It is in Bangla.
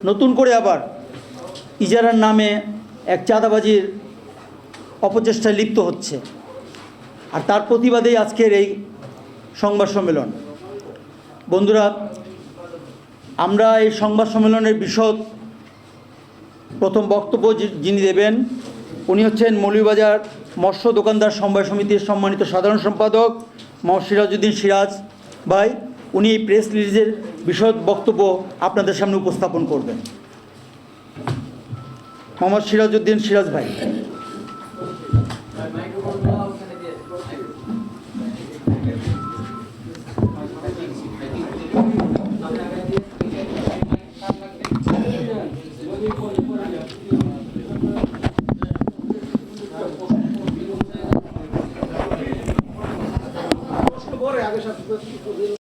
নতুন করে আবার ইজারার নামে এক চাঁদাবাজির অপচেষ্টায় লিপ্ত হচ্ছে। আর তার প্রতিবাদেই আজকের এই সংবাদ সম্মেলন। বন্ধুরা, আমরা এই সংবাদ সম্মেলনের বিশদ প্রথম বক্তব্য যিনি দেবেন, উনি হচ্ছেন মৌলভীবাজার মৎস্য দোকানদার সমবায় সমিতির সম্মানিত সাধারণ সম্পাদক মোহাম্মদ সিরাজউদ্দিন সিরাজ ভাই। উনি এই প্রেস রিলিজের বিষয় বক্তব্য আপনাদের সামনে উপস্থাপন করবেন। মোহাম্মদ সিরাজউদ্দিন সিরাজ ভাই।